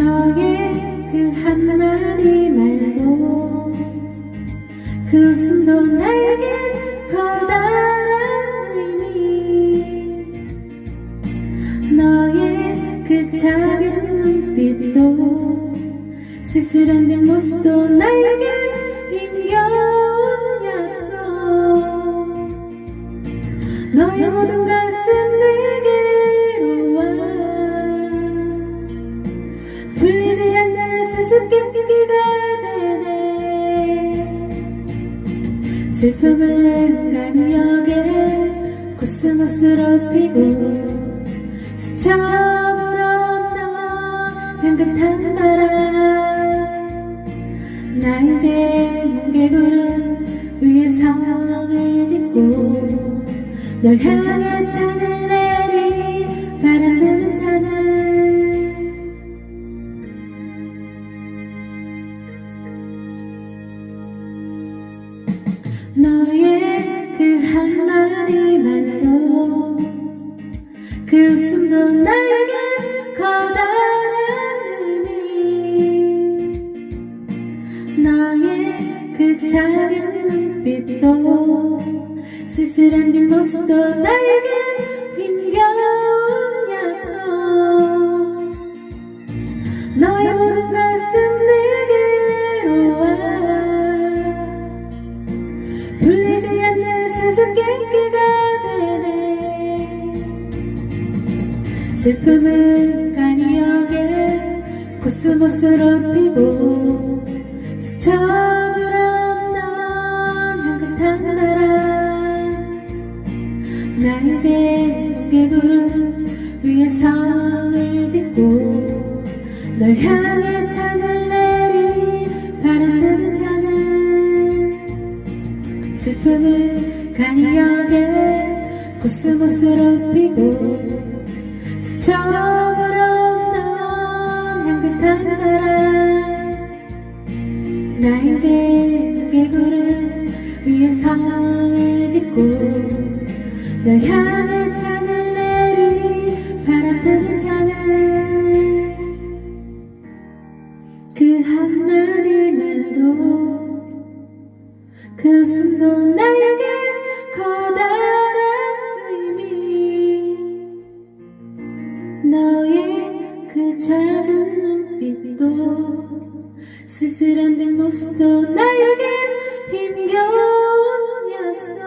너의 그 한마디 말도 그 웃음도 나에게 커다란 의미. 너의 그 작은 눈빛도 쓸쓸한 내 모습도 나에게 힘겨운 약속 너의 모든 걸 풀리지 않는 수수께끼가 되네. 슬픔은 간역에 코스모스로 피고 스쳐불어 나 향긋한 바람. 나 이제 뭉게구름 위에 성을 짓고 널 향해 창 작은 눈빛도 쓸쓸한 뒷모습도 나에게 힘겨운 약속. 너의 모든 것은 내게로 와. 풀리지 않는 수수께끼가 되네. 슬픔은 간이역에 코스모스로 피고 스쳐 널 향해 창을 내리 바람 부는 창을 슬픔은 간이역에 코스모스로 피고 스쳐불어 넌 향긋한 바람 나 이제 무게구름 위에 성을 짓고 널 향해 말도 그 숨도 나에게 커다란 의미. 너의 그 작은 눈빛도 쓸쓸한 뒷모습도 나에게 힘겨운 약속